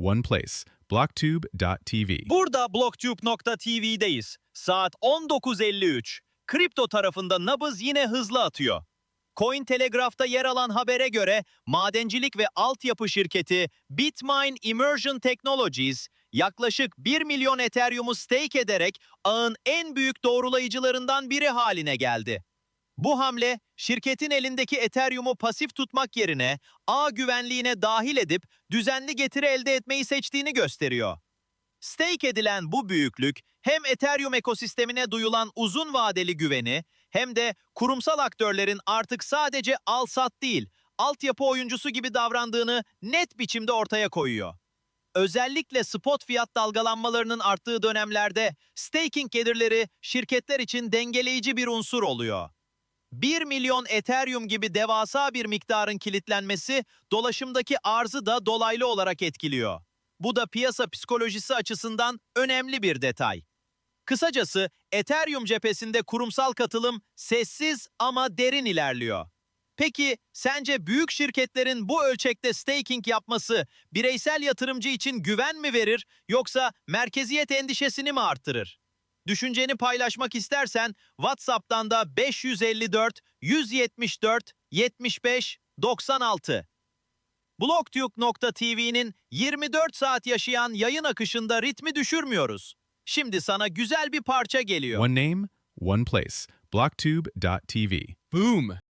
one place. Blocktube.tv. Burada blocktube.tv'deyiz. Saat 19.53. Kripto tarafında nabız yine hızlı atıyor. Cointelegraph'ta yer alan habere göre madencilik ve altyapı şirketi Bitmine Immersion Technologies yaklaşık 1 milyon Ethereum'u stake ederek ağın en büyük doğrulayıcılarından biri haline geldi. Bu hamle şirketin elindeki Ethereum'u pasif tutmak yerine ağ güvenliğine dahil edip düzenli getiri elde etmeyi seçtiğini gösteriyor. Stake edilen bu büyüklük hem Ethereum ekosistemine duyulan uzun vadeli güveni hem de kurumsal aktörlerin artık sadece al-sat değil, altyapı oyuncusu gibi davrandığını net biçimde ortaya koyuyor. Özellikle spot fiyat dalgalanmalarının arttığı dönemlerde staking gelirleri şirketler için dengeleyici bir unsur oluyor. 1 milyon Ethereum gibi devasa bir miktarın kilitlenmesi dolaşımdaki arzı da dolaylı olarak etkiliyor. Bu da piyasa psikolojisi açısından önemli bir detay. Kısacası Ethereum cephesinde kurumsal katılım sessiz ama derin ilerliyor. Peki sence büyük şirketlerin bu ölçekte staking yapması bireysel yatırımcı için güven mi verir yoksa merkeziyet endişesini mi arttırır? Düşünceni paylaşmak istersen WhatsApp'tan da 554 174 75 96 Blogtube.tv'nin 24 saat yaşayan yayın akışında ritmi düşürmüyoruz. Şimdi sana güzel bir parça geliyor. One name, one place. Blocktube.tv. Boom!